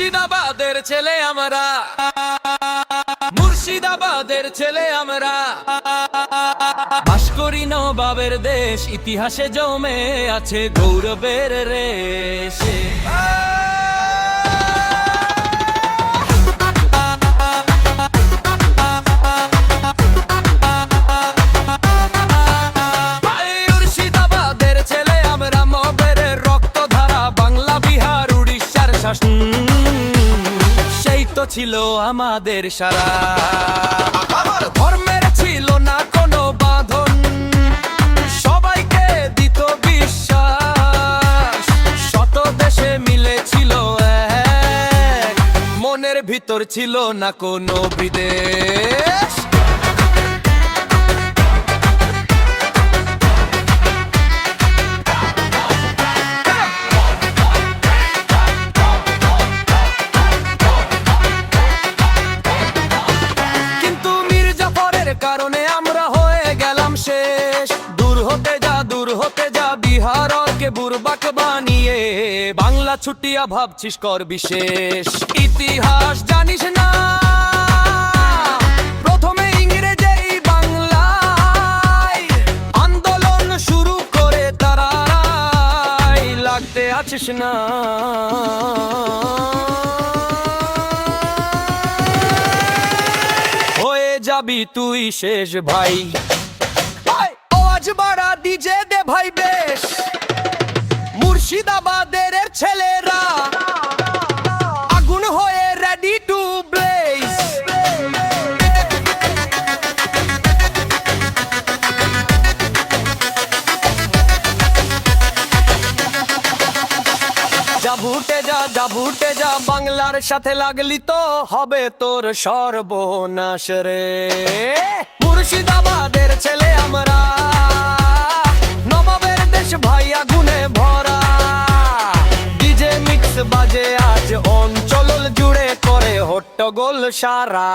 মুর্শিদাবাদের ছেলে আমরা। মুর্শিদাবাদের ছেলে আমরা। বাস করি নবাবের দেশ, ইতিহাসে জমে আছে গৌরবের রেশে। ছিল আমাদের সারা। ধর্মের ছিল না কোনো বাঁধন। সবাইকে দিত বিশ্বাস। মিলেছিল মনের ভিতর ছিল না কোনো বিদেশ। আমরা হয়ে গেলাম শেষ। দূর হতে যা, দূর হতে যা, বিহার কে বুরবাক বানিয়ে। বাংলা ছুটিয়া ভাবছিস কর বিশেষ। ইতিহাস জানিস না। প্রথমে ইংরেজেই যাবি তুই শেষ ভাই। আওয়াজ বাড়া দিজে দে ভাই বেশ। মুর্শিদাবাদের ছেলেরা ভুটে যা যা ভুটে যা, বাংলার সাথে লাগলি তো হবে তোর সর্বনাশ রে। মুর্শিদাবাদের ছেলে আমরা, নবাবের দেশ ভাই আগুনে ভরা। ডিজে মিক্স বাজে আজ অঞ্চল জুড়ে করে হট্টগোল সারা।